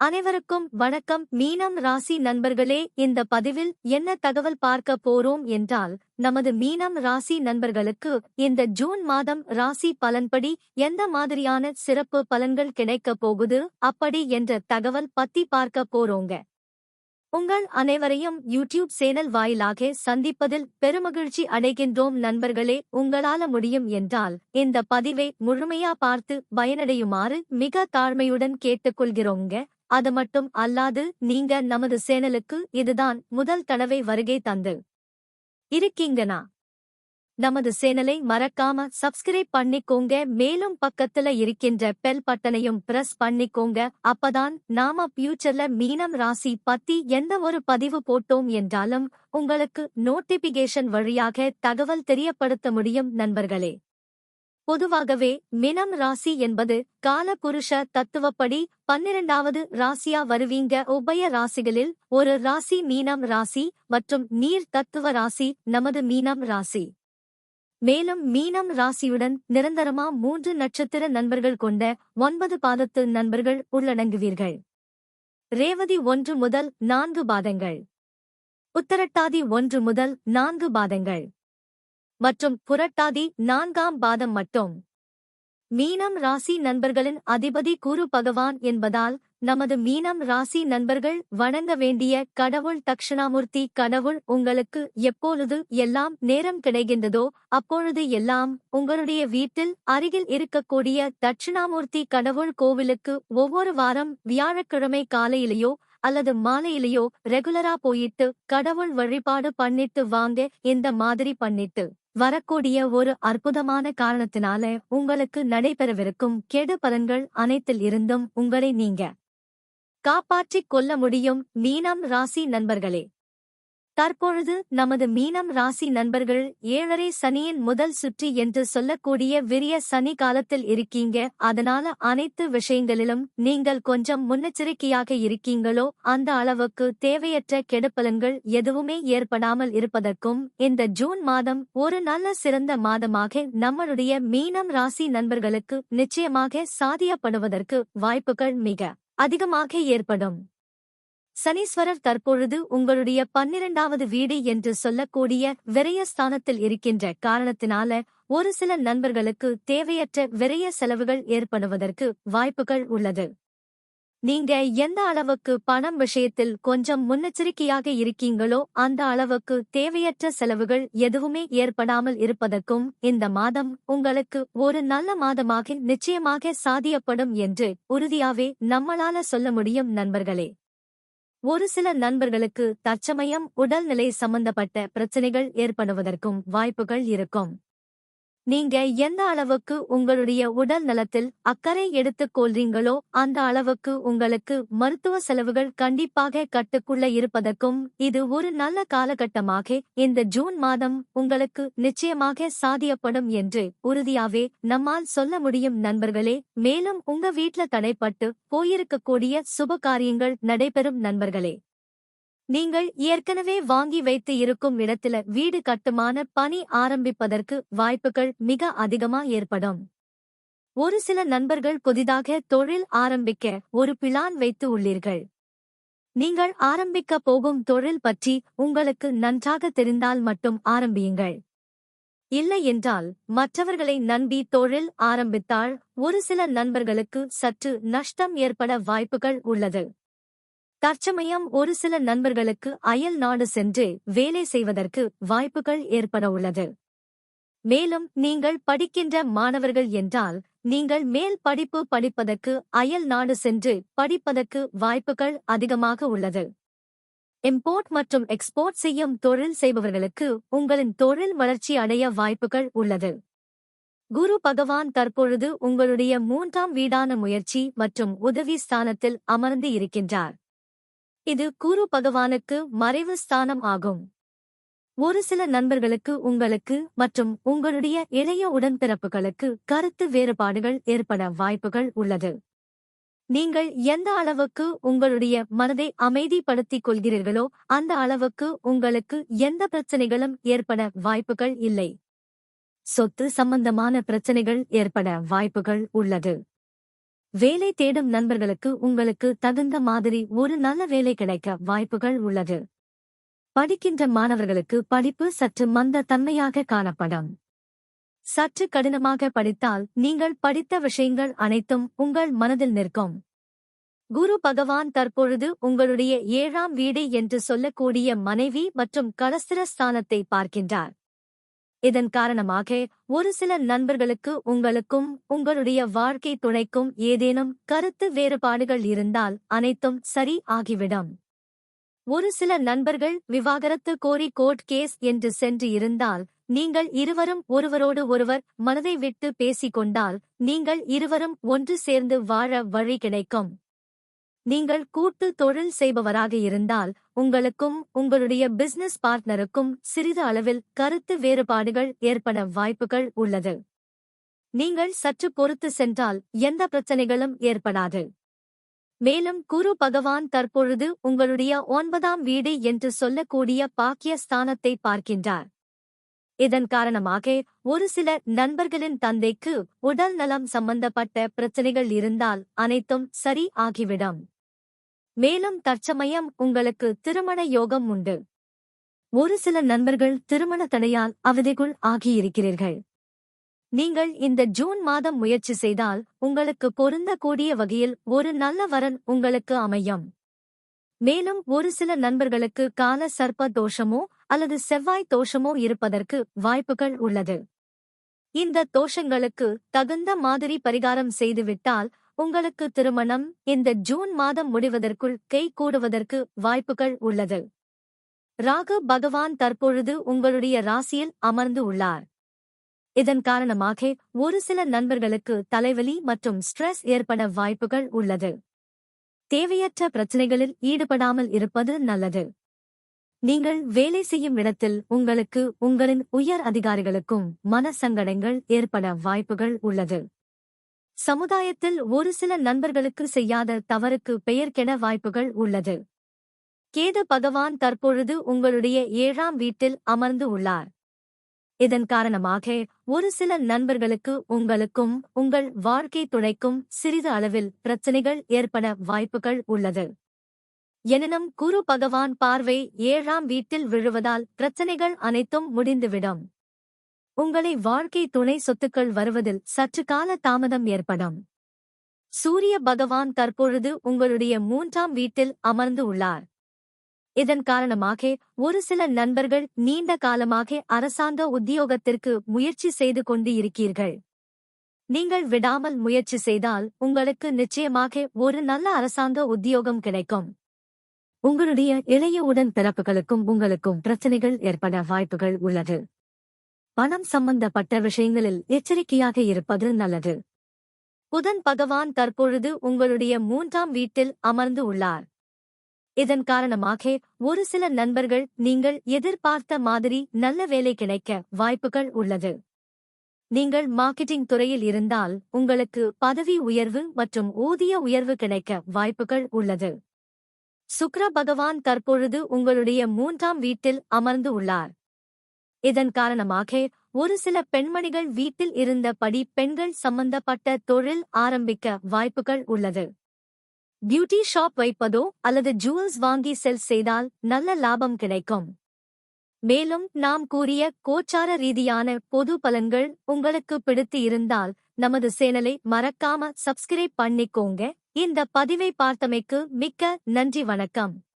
அனைவருக்கும் வணக்கம். மீனம் ராசி நண்பர்களே இந்த பதிவில் என்ன தகவல் பார்க்க போறோம் என்றால் நமது மீனம் ராசி நண்பர்களுக்கு இந்த ஜூன் மாதம் ராசி பலன்படி எந்த மாதிரியான சிறப்பு பலன்கள் கிடைக்கப் போகுது? அப்படி என்ற தகவல் பத்தி பார்க்க போறோங்க. உங்கள் அனைவரையும் யூடியூப் சேனல் வாயிலாக சந்திப்பதில் பெருமகிழ்ச்சி அடைகின்றோம் நண்பர்களே. உங்களால முடியும் என்றால் இந்த பதிவை முழுமையா பார்த்து பயனடையுமாறு மிக தாழ்மையுடன் கேட்டுக்கொள்கிறோங்க. அது மட்டும் அல்லாது நீங்க நமது சேனலுக்கு இதுதான் முதல் தடவை வருகை தந்து இருக்கீங்கனா? நமது சேனலை மறக்காம சப்ஸ்கிரைப் பண்ணிக்கோங்க. மேலும் பக்கத்துல இருக்கின்ற பெல் பட்டனையும் பிரஸ் பண்ணிக்கோங்க. அப்பதான் நாம ஃபியூச்சர்ல மீனம் ராசி பத்தி எந்த ஒரு பதிவு போட்டோம் என்றாலும் உங்களுக்கு நோட்டிபிகேஷன் வழியாக தகவல் தெரியப்படுத்த முடியும் நண்பர்களே. பொதுவாகவே மினம் ராசி என்பது காலபுருஷ தத்துவப்படி பன்னிரண்டாவது ராசியா வருவீங்க. உபய ராசிகளில் ஒரு ராசி மீனம் ராசி மற்றும் நீர் தத்துவ ராசி நமது மீனம் ராசி. மேலும் மீனம் ராசியுடன் நிரந்தரமா மூன்று நட்சத்திர நண்பர்கள் கொண்ட ஒன்பது பாதத்து நண்பர்கள் உள்ளடங்குவீர்கள். ரேவதி ஒன்று முதல் நான்கு பாதங்கள். உத்தரட்டாதி ஒன்று முதல் நான்கு பாதங்கள். மற்றும் புரட்டாதி நான்காம் பாதம் மட்டும். மீனம் ராசி நண்பர்களின் அதிபதி குரு பகவான் என்பதால் நமது மீனம் ராசி நண்பர்கள் வணங்க வேண்டிய கடவுள் தக்ஷணாமூர்த்தி கடவுள் உங்களுக்கு எப்பொழுது எல்லாம் நேரம் கிடைக்கின்றதோ அப்பொழுது எல்லாம் உங்களுடைய வீட்டில் அருகில் இருக்கக்கூடிய தட்சிணாமூர்த்தி கடவுள் கோவிலுக்கு ஒவ்வொரு வாரம் வியாழக்கிழமை காலையிலேயோ அல்லது மாலையிலேயோ ரெகுலரா போயிட்டு கடவுள் வழிபாடு பண்ணிட்டு வாங்க இந்த மாதிரி பண்ணிட்டு. வரக்கூடிய ஒரு அற்புதமான காரணத்தினால உங்களுக்கு நடைபெறவிருக்கும் கெடு பலன்கள் அனைத்தில் இருந்தும் உங்களை நீங்க காப்பாற்றிக் கொள்ள முடியும். மீனம் ராசி நண்பர்களே தற்பொழுது நமது மீனம் ராசி நண்பர்கள் ஏழரை சனியின் முதல் சுற்றி என்று சொல்லக்கூடிய விரிய சனி காலத்தில் இருக்கீங்க. அதனால அனைத்து விஷயங்களிலும் நீங்கள் கொஞ்சம் முன்னெச்சரிக்கையாக இருக்கீங்களோ அந்த அளவுக்கு தேவையற்ற கெடுப்பலன்கள் எதுவுமே ஏற்படாமல் இருப்பதற்கும் இந்த ஜூன் மாதம் ஒரு நல்ல சிறந்த மாதமாக நம்மளுடைய மீனம் ராசி நண்பர்களுக்கு நிச்சயமாக சாதியப்படுவதற்கு வாய்ப்புகள் மிக அதிகமாக ஏற்படும். சனீஸ்வரர் தற்பொழுது உங்களுடைய பன்னிரண்டாவது வீடு என்று சொல்லக்கூடிய விரயஸ்தானத்தில் இருக்கின்ற காரணத்தினால ஒரு சில நண்பர்களுக்கு தேவையற்ற விரய செலவுகள் ஏற்படுவதற்கு வாய்ப்புகள் உள்ளது. நீங்க எந்த அளவுக்கு பணம் விஷயத்தில் கொஞ்சம் முன்னெச்சரிக்கையாக இருக்கீங்களோ அந்த அளவுக்கு தேவையற்ற செலவுகள் எதுவுமே ஏற்படாமல் இருப்பதற்கும் இந்த மாதம் உங்களுக்கு ஒரு நல்ல மாதமாக நிச்சயமாக சாதியப்படும் என்று உறுதியாவே நம்மளால சொல்ல முடியும் நண்பர்களே. ஒரு சில நண்பர்களுக்கு தற்சமயம் உடல்நிலை சம்பந்தப்பட்ட பிரச்சனைகள் ஏற்படுவதற்கும் வாய்ப்புகள் இருக்கும். நீங்க எந்த அளவுக்கு உங்களுடைய உடல் நலத்தில் அக்கறை எடுத்துக் கொள்றீங்களோ அந்த அளவுக்கு உங்களுக்கு மருத்துவ செலவுகள் கண்டிப்பாக கட்டுக்குள்ள இருப்பதற்கும் இது ஒரு நல்ல காலகட்டமாக இந்த ஜூன் மாதம் உங்களுக்கு நிச்சயமாக சாதியப்படும் என்று உறுதியாவே நம்மால் சொல்ல முடியும் நண்பர்களே. மேலும் உங்க வீட்ல தடைப்பட்டு போயிருக்கக்கூடிய சுப காரியங்கள் நடைபெறும் நண்பர்களே. நீங்கள் ஏற்கனவே வாங்கி வைத்து இருக்கும் இடத்துல வீடு கட்டுமான பணி ஆரம்பிப்பதற்கு வாய்ப்புகள் மிக அதிகமா ஏற்படும். ஒரு சில நண்பர்கள் புதிதாக தொழில் ஆரம்பிக்க ஒரு பிளான் வைத்து உள்ளீர்கள். நீங்கள் ஆரம்பிக்க போகும் தொழில் பற்றி உங்களுக்கு நன்றாக தெரிந்தால் மட்டும் ஆரம்பியுங்கள். இல்லை என்றால் மற்றவர்களை நம்பி தொழில் ஆரம்பித்தால் ஒரு சில நண்பர்களுக்கு சற்று நஷ்டம் ஏற்பட வாய்ப்புகள் உள்ளது. தற்சமயம் ஒரு சில நண்பர்களுக்கு அயல் நாடு சென்று வேலை செய்வதற்கு வாய்ப்புகள் ஏற்பட உள்ளது. மேலும் நீங்கள் படிக்கின்ற மாணவர்கள் என்றால் நீங்கள் மேல் படிப்பு படிப்பதற்கு அயல் நாடு சென்று படிப்பதற்கு வாய்ப்புகள் அதிகமாக உள்ளது. இம்போர்ட் மற்றும் எக்ஸ்போர்ட் செய்யும் தொழில் செய்பவர்களுக்கு உங்களின் தொழில் வளர்ச்சி அடைய வாய்ப்புகள் உள்ளது. குரு பகவான் தற்பொழுது உங்களுடைய மூன்றாம் வீடான முயற்சி மற்றும் உதவி ஸ்தானத்தில் அமர்ந்து இருக்கின்றார். இது குரு பகவானுக்கு மறைவு ஸ்தானம் ஆகும். ஒரு சில நண்பர்களுக்கு உங்களுக்கு மற்றும் உங்களுடைய இளைய உடன்பிறப்புகளுக்கு கருத்து வேறுபாடுகள் ஏற்பட வாய்ப்புகள் உள்ளது. நீங்கள் எந்த அளவுக்கு உங்களுடைய மனதை அமைதிப்படுத்திக் கொள்கிறீர்களோ அந்த அளவுக்கு உங்களுக்கு எந்த பிரச்சனைகளும் ஏற்பட வாய்ப்புகள் இல்லை. சொத்து சம்பந்தமான பிரச்சனைகள் ஏற்பட வாய்ப்புகள் உள்ளது. வேலை தேடும் நண்பர்களுக்கு உங்களுக்கு தகுந்த மாதிரி ஒரு நல்ல வேலை கிடைக்க வாய்ப்புகள் உள்ளது. படிக்கின்ற மாணவர்களுக்கு படிப்பு சற்று மந்த தன்மையாக காணப்படும். சற்று கடினமாக படித்தால் நீங்கள் படித்த விஷயங்கள் அனைத்தும் உங்கள் மனதில் நிற்கும். குரு பகவான் தற்பொழுது உங்களுடைய ஏழாம் வீடு என்று சொல்லக்கூடிய மனைவி மற்றும் கலஸ்திர ஸ்தானத்தை பார்க்கின்றார். இதன் காரணமாக ஒரு சில நண்பர்களுக்கு உங்களுக்கும் உங்களுடைய வாழ்க்கை துணைக்கும் ஏதேனும் கருத்து வேறுபாடுகள் இருந்தால் அனைத்தும் சரி ஆகிவிடும். ஒரு சில நண்பர்கள் விவாகரத்து கோரி கோர்ட் கேஸ் என்று சென்று இருந்தால் நீங்கள் இருவரும் ஒருவரோடு ஒருவர் மனதை விட்டு பேசிக் கொண்டால் நீங்கள் இருவரும் ஒன்று சேர்ந்து வாழ வழி கிடைக்கும். நீங்கள் கூட்டு தொழில் செய்பவராக இருந்தால் உங்களுக்கும் உங்களுடைய பிசினஸ் பார்ட்னருக்கும் சிறிது அளவில் கருத்து வேறுபாடுகள் ஏற்பட வாய்ப்புகள் உள்ளது. நீங்கள் சற்று பொறுத்து சென்றால் எந்த பிரச்சனைகளும் ஏற்படாது. மேலும் குரு பகவான் தற்பொழுது உங்களுடைய ஒன்பதாம் வீடு என்று சொல்லக்கூடிய பாக்கிய ஸ்தானத்தை பார்க்கின்றார். இதன் காரணமாக ஒரு சில நண்பர்களின் தந்தைக்கு உடல் நலம் சம்பந்தப்பட்ட பிரச்சனைகள் இருந்தால் அனைத்தும் சரி ஆகிவிடும். மேலும் தற்சமயம் உங்களுக்கு திருமண யோகம் உண்டு. ஒரு சில நண்பர்கள் திருமண தடையால் அவதிக்குள் ஆகியிருக்கிறீர்கள். நீங்கள் இந்த ஜூன் மாதம் முயற்சி செய்தால் உங்களுக்கு பொருந்தக்கூடிய வகையில் ஒரு நல்ல வரன் உங்களுக்கு அமையும். மேலும் ஒரு சில நண்பர்களுக்கு கால சர்ப்ப தோஷமோ அல்லது செவ்வாய் தோஷமோ இருப்பதற்கு வாய்ப்புகள் உள்ளது. இந்த தோஷங்களுக்கு தகுந்த மாதிரி பரிகாரம் செய்துவிட்டால் உங்களுக்கு திருமணம் இந்த ஜூன் மாதம் முடிவதற்குள் கை கூடுவதற்கு வாய்ப்புகள் உள்ளது. ராகு பகவான் தற்பொழுது உங்களுடைய ராசியில் அமர்ந்து உள்ளார். இதன் காரணமாக ஒரு சில நண்பர்களுக்கு தலைவலி மற்றும் ஸ்ட்ரெஸ் ஏற்பட வாய்ப்புகள் உள்ளது. தேவையற்ற பிரச்சனைகளில் ஈடுபடாமல் இருப்பது நல்லது. நீங்கள் வேலை செய்யும் இடத்தில் உங்களுக்கு உங்களின் உயர் அதிகாரிகளுக்கும் மன சங்கடங்கள் ஏற்பட வாய்ப்புகள் உள்ளது. சமுதாயத்தில் ஒரு சில நண்பர்களுக்கு செய்யாத தவறுக்கு பெயர் கெட வாய்ப்புகள் உள்ளது. கேது பகவான் தற்பொழுது உங்களுடைய ஏழாம் வீட்டில் அமர்ந்து உள்ளார். இதன் காரணமாக ஒரு சில நண்பர்களுக்கு உங்களுக்கும் உங்கள் வாழ்க்கை துணைக்கும் சிறிது அளவில் பிரச்சனைகள் ஏற்பட வாய்ப்புகள் உள்ளது. எனினும் குரு பகவான் பார்வை ஏழாம் வீட்டில் விழுவதால் பிரச்சனைகள் அனைத்தும் முடிந்துவிடும். உங்களை வாழ்க்கை துணை சொத்துக்கள் வருவதில் சற்று கால தாமதம் ஏற்படும். சூரிய பகவான் தற்பொழுது உங்களுடைய மூன்றாம் வீட்டில் அமர்ந்து உள்ளார். இதன் காரணமாக ஒரு சில நண்பர்கள் நீண்ட காலமாக அரசாங்க உத்தியோகத்திற்கு முயற்சி செய்து கொண்டு இருக்கீர்கள் நீங்கள் விடாமல் முயற்சி செய்தால் உங்களுக்கு நிச்சயமாக ஒரு நல்ல அரசாங்க உத்தியோகம் கிடைக்கும். உங்களுடைய இளைய உடன் பிறப்புகளுக்கும் உங்களுக்கும் பிரச்சனைகள் ஏற்பட வாய்ப்புகள் உள்ளது. பணம் சம்பந்தப்பட்ட விஷயங்களில் எச்சரிக்கையாக இருப்பது நல்லது. புதன் பகவான் தற்பொழுது உங்களுடைய மூன்றாம் வீட்டில் அமர்ந்து உள்ளார். இதன் காரணமாக ஒரு சில நண்பர்கள் நீங்கள் எதிர்பார்த்த மாதிரி நல்ல வேலை கிடைக்க வாய்ப்புகள் உள்ளது. நீங்கள் மார்க்கெட்டிங் துறையில் இருந்தால் உங்களுக்கு பதவி உயர்வு மற்றும் ஊதிய உயர்வு கிடைக்க வாய்ப்புகள் உள்ளது. சுக்ர பகவான் தற்பொழுது உங்களுடைய மூன்றாம் வீட்டில் அமர்ந்து உள்ளார். இதன் காரணமாக ஒரு சில பெண்மணிகள் வீட்டில் இருந்தபடி பெண்கள் சம்பந்தப்பட்ட தொழில் ஆரம்பிக்க வாய்ப்புகள் உள்ளது. பியூட்டி ஷாப் வைப்பதோ அல்லது ஜுவல்ஸ் வாங்கி செல் செய்தால் நல்ல லாபம் கிடைக்கும். மேலும் நாம் கூறிய கோச்சார ரீதியான பொது பலன்கள் உங்களுக்கு பிடித்து இருந்தால் நமது சேனலை மறக்காம சப்ஸ்கிரைப் பண்ணிக்கோங்க. இந்த பதிவை பார்த்தமைக்கு மிக்க நன்றி வணக்கம்.